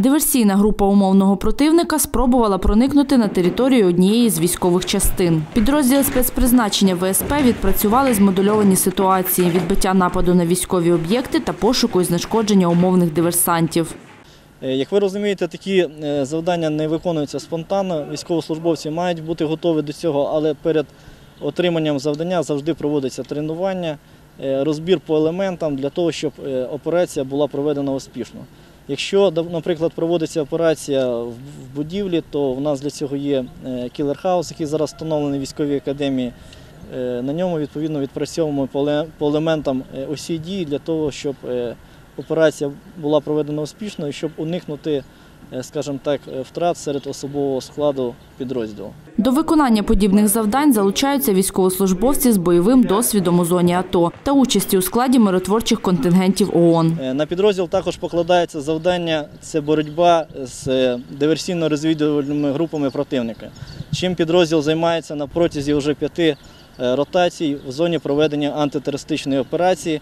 Диверсійна група умовного противника спробувала проникнути на територію однієї з військових частин. Підрозділи спецпризначення ВСП відпрацювали змодульовані ситуації відбиття нападу на військові об'єкти та пошуку і знешкодження умовних диверсантів. Е, Як ви розумієте, такі е, завдання не виконуються спонтанно. Військовослужбовці мають бути готові до цього, але перед отриманням завдання завжди проводиться тренування, е, розбір по елементам для того, щоб операція була проведена успішно. Якщо, наприклад, проводиться операція в будівлі, то в нас для цього є кілерхаус, кілер-хаус, який зараз встановлений військовій академії. Е, На ньому відповідно відпрацьовуємо по еле- елементам усі дії для того, щоб е, операція була проведена успішно щоб уникнути, е, скажімо так, е, втрат серед особового складу підрозділу. До виконання подібних завдань залучаються військовослужбовці з бойовим досвідом у зоні АТО та участі у складі миротворчих контингентів ООН. Е, На підрозділ також покладається завдання це боротьба з диверсійно-розвідувальними групами противника. Чим підрозділ займається на протязі вже п'яти ротацій в зоні проведення антитерористичної операції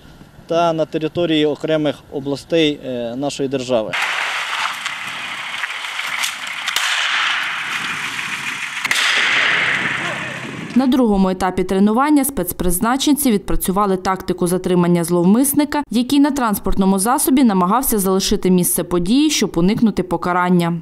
та на території окремих областей е, нашої держави. На другому етапі тренування спецпризначенці відпрацювали тактику затримання зловмисника, який на транспортному засобі намагався залишити місце події, щоб уникнути покарання.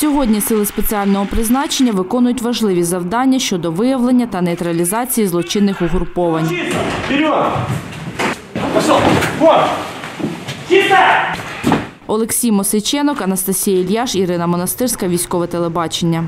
Сьогодні сили спеціального призначення виконують важливі завдання щодо виявлення та нейтралізації злочинних угруповань. Олексій Мосиченок, Анастасія Ільяш, Ірина Монастирська, військове телебачення.